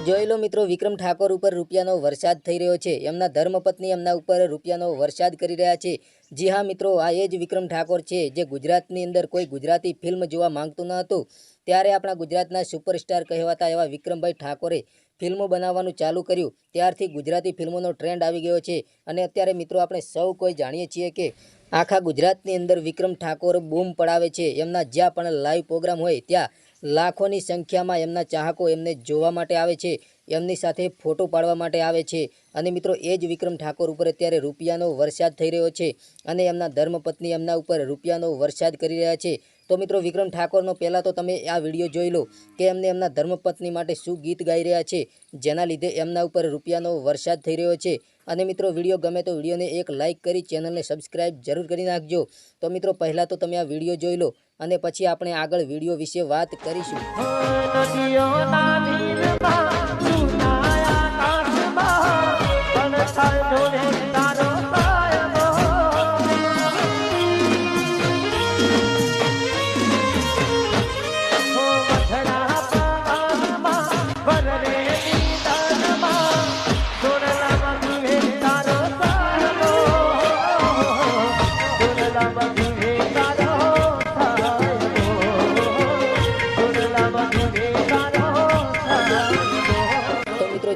જોઈ લો મિત્રો, વિક્રમ ઠાકોર ઉપર રૂપિયાનો વરસાદ થઈ રહ્યો છે. એમના ધર્મપત્ની એમના ઉપર રૂપિયાનો વરસાદ કરી રહ્યા છે. જી હા મિત્રો, આ એ જ વિક્રમ ઠાકોર છે જે ગુજરાતની અંદર કોઈ ગુજરાતી ફિલ્મ જોવા માંગતું ન હતું. ત્યારે આપણા ગુજરાતના સુપરસ્ટાર કહેવાતા એવા વિક્રમભાઈ ઠાકોરે ફિલ્મો બનાવવાનું ચાલુ કર્યું. ત્યારથી ગુજરાતી ફિલ્મોનો ટ્રેન્ડ આવી ગયો છે. અને અત્યારે મિત્રો, આપણે સૌ કોઈ જાણીએ છીએ કે આખા ગુજરાતની અંદર વિક્રમ ઠાકોર બૂમ પડાવે છે. એમના જ્યાં પણ લાઈવ પ્રોગ્રામ હોય, ત્યાં લાખોની સંખ્યામાં એમના ચાહકો એમને જોવા માટે આવે છે. એમની સાથે ફોટો પાડવા માટે આવે છે. અને મિત્રો, એ જ વિક્રમ ઠાકોર ઉપર અત્યારે રૂપિયાનો વરસાદ થઈ રહ્યો છે. અને એમના ધર્મપત્ની એમના ઉપર રૂપિયાનો વરસાદ કરી રહ્યા છે. તો મિત્રો વિક્રમ ઠાકોરનો પહેલાં તો તમે આ વીડિયો જોઈ લો કે એમને એમના ધર્મપત્ની માટે શું ગીત ગાઈ રહ્યા છે, જેના લીધે એમના ઉપર રૂપિયાનો વરસાદ થઈ રહ્યો છે. અને મિત્રો વીડિયો ગમે તો વિડીયોને એક લાઇક કરી ચેનલને સબસ્ક્રાઇબ જરૂર કરી નાખજો. તો મિત્રો પહેલાં તો તમે આ વીડિયો જોઈ લો અને પછી આપણે આગળ વીડિયો વિશે વાત કરીશું.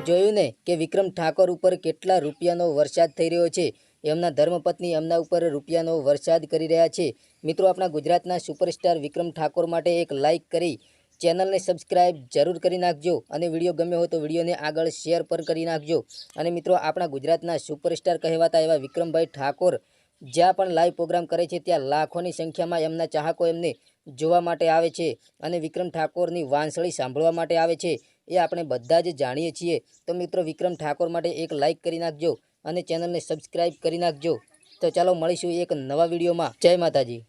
જોયું ને કે વિક્રમ ઠાકોર ઉપર કેટલા રૂપિયાનો વરસાદ થઈ રહ્યો છે. એમના ધર્મપત્ની એમના ઉપર રૂપિયાનો વરસાદ કરી રહ્યા છે. મિત્રો, આપણા ગુજરાતના સુપરસ્ટાર વિક્રમ ઠાકોર માટે એક લાઇક કરી ચેનલને સબસ્ક્રાઇબ જરૂર કરી નાખજો અને વીડિયો ગમ્યો હોય તો વિડીયોને આગળ શેર પણ કરી નાખજો. અને મિત્રો, આપણા ગુજરાતના સુપરસ્ટાર કહેવાતા એવા વિક્રમભાઈ ઠાકોર જ્યાં પણ લાઈવ પ્રોગ્રામ કરે છે, ત્યાં લાખોની સંખ્યામાં એમના ચાહકો એમને જોવા માટે આવે છે અને વિક્રમ ઠાકોરની વાંસળી સાંભળવા માટે આવે છે એ આપણે બધા જ જાણીએ છીએ. તો મિત્રો, વિક્રમ ઠાકોર માટે એક લાઇક કરી નાખજો અને ચેનલને સબસ્ક્રાઈબ કરી નાખજો. તો ચાલો મળીશું એક નવા વિડીયોમાં. જય માતાજી.